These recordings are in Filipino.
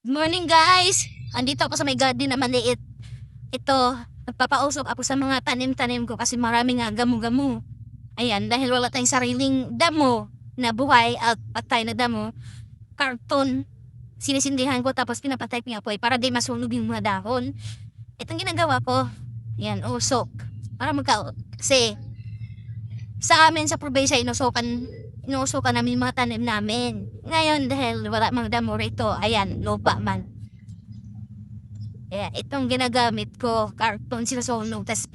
Good morning guys! Andito ako sa may garden na maliit. Ito, nagpapausok ako sa mga tanim-tanim ko kasi marami nga gamu-gamu. Ayan, dahil wala tayong sariling damo na buhay at patay na damo, karton, sinisindihan ko tapos pinapatay ko yung apoy para di masunog yung mga dahon. Itong ginagawa ko, yan, usok. Para magka... Kasi, sa amin sa probinsya, inusukan, inusukan namin mga tanim namin. Ngayon, dahil wala mang damo rito, ayan, lupa man. Kaya itong ginagamit ko, karton sinusunog, tas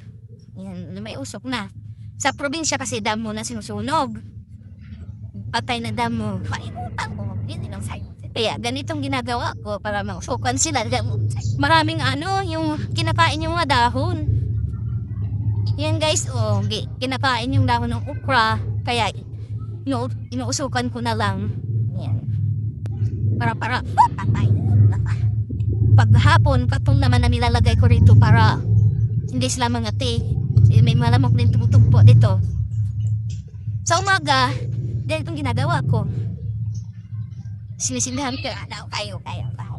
yan, may usok na. Sa probinsya kasi damo na sinusunog. Patay na damo. Kaimutan ko, yun lang sa'yo. Kaya ganitong ginagawa ko para mausukan sila. Maraming ano, yung kinakain yung mga dahon. Yan guys, oh, kinakain yung dahon ng okra. Kaya inu inuusukan ko na lang. Yan. Para para patay. Paghapon, katong naman na nilalagay ko rito para hindi sila mangati. Kasi may malamok din tumutugpo dito. Sa umaga, dahil itong ginagawa ko, sinisindihan ko, ano, kayo, kayo, kayo.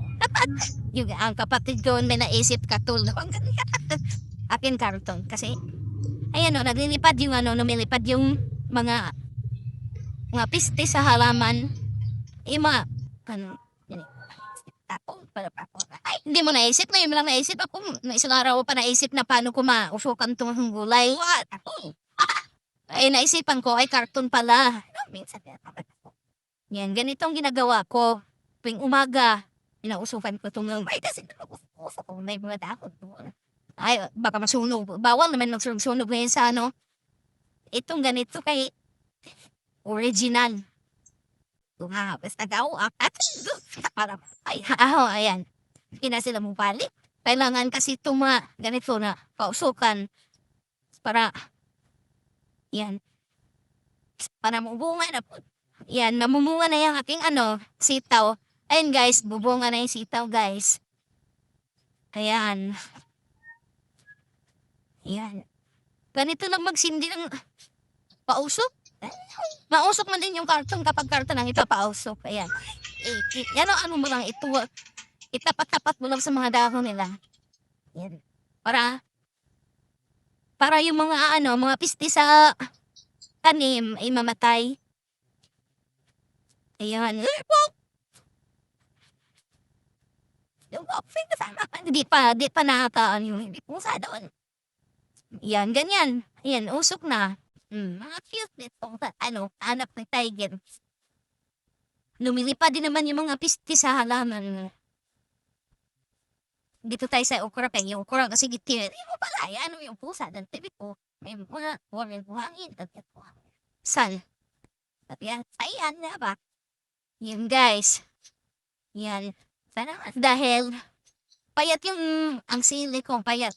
Yung ang kapatid ko may naisip katul na ang akin karton. Kasi, ayan o, naglilipad yung ano, lumilipad yung mga mga piste sa halaman. Yung mga, ano, yun tapon, para tapon. Ay, hindi mo naisip, ngayon mo lang naisip. Ako, na isang araw pa naisip na paano ko mausukan itong gulay. What? Tapon. Ah! Ay, naisipan ko, ay, karton pala. No, minsan, yan, ganitong ginagawa ko. Tuwing umaga, inausukan ko itong may kasi usok ko may mga dahon. Ay, baka masunog. Bawal naman magsunog ngayon sa ano. Itong ganito kay original. Nga, basta gaw at para ay aho ayan. Hindi na sila mupalik. Kailangan kasi mga ganito na pausukan para yan para mabunga na po. Yan, mamumunga na yung aking ano, sitaw. Ayun guys, bubunga na yung sitaw guys. Ayan. Ayan. Ganito lang magsindi ng pausok. Mausok man din yung karton kapag karton ang ipapausok. Ayan. Eh, yan ang ano mo lang, ito, itapat-tapat mo lang sa mga dahon nila. Yan. Para, para yung mga ano, mga pisti sa tanim ay mamatay. Ayan. Kasama pa. Di pa, nakataan yung hindi pusa doon. Yan, ganyan. Ayan, usok na. Hmm, mga cute nito. Ano, anak ng tiger. Lumilipad din naman yung mga pisti sa halaman. Dito tayo sa okra pa. Yung okra kasi gitir. Hindi mo pala, ano yung pusa. Dan tibi ko. May mga warren buhangin. Tapos ko. Sal. Tapos ayan na ba? Yan guys. Yan. Sana dahil payat yung ang sili ko, payat.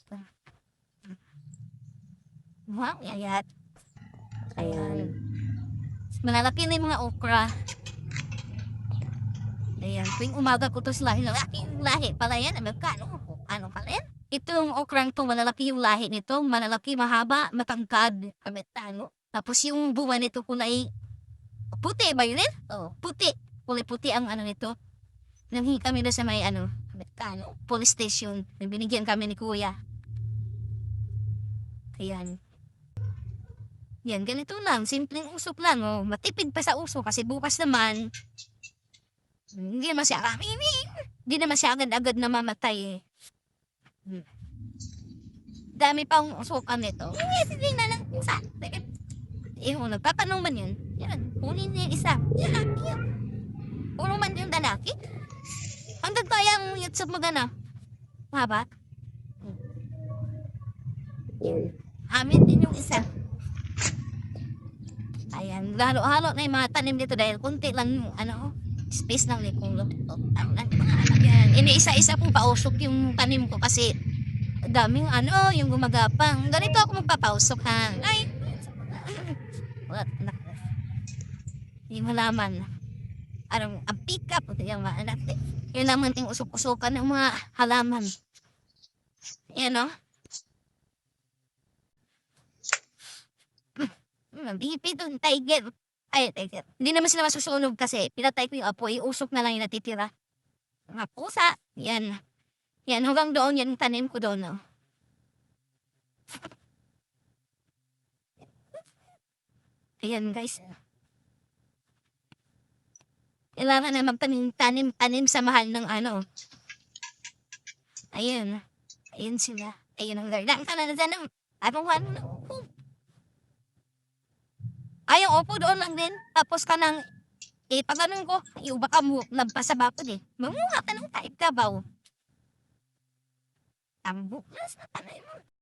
Wow, yayat. Ayan. Malalaki na yung mga okra. Ayan, tuwing umaga ko to sila, lalaki yung lahi pala yan, Amerikano, ano pala yan? Itong okrang to, malalaki yung lahi nito, malalaki, mahaba, matangkad, Amerikano. Tapos yung buwan nito kulay puti ba yun? Oh, puti. Kulay puti ang ano nito. Nanghingi kami na sa may ano, Amerikano, police station. Binigyan kami ni kuya. Ayan. Yan, ganito lang. Simpleng usok lang. Oh. Matipid pa sa uso kasi bukas naman, hindi naman siya kami. Hindi naman siya agad-agad namamatay eh. Hmm. Dami pang usukan nito. Eh, sige na lang. Isa. Eh, kung nagtatanong man yun, yan, kunin niya isa. Yan, yan. Puro man yung lalaki. Hanggang kaya ang yutsog magana. Mahaba. Yan. Amin din yung isa. Ayan, halo-halo na yung mga tanim dito dahil kunti lang ano, space lang ni kung ang mga anak yan. Iniisa-isa po pausok yung tanim ko kasi daming ano, yung gumagapang. Ganito ako magpapausok ha. Ay, wala, anak. Hindi mo laman. Anong, ang pick up, yung mga anak. Yun naman yung usok-usokan ng mga halaman. Yan o. Hmm, bipi doon, tiger. Ay, tiger. Hindi naman sila masusunog kasi pinatay ko yung apoy, usok na lang yung natitira. mga pusa. Yan. Yan, hanggang doon, yan tanim ko doon. No? Ayan, guys. Kailangan na magtanim-tanim-tanim sa mahal ng ano. Ayun. Ayun sila. Ayun ang gardang ka na na dyan. Abang na upo. Ay, upo doon lang din. Tapos ka nang eh, pag anong ko, yung baka mo, lampas sa bakod eh. Mamunga ka ng type ka ba? Tambok na sa tanay mo.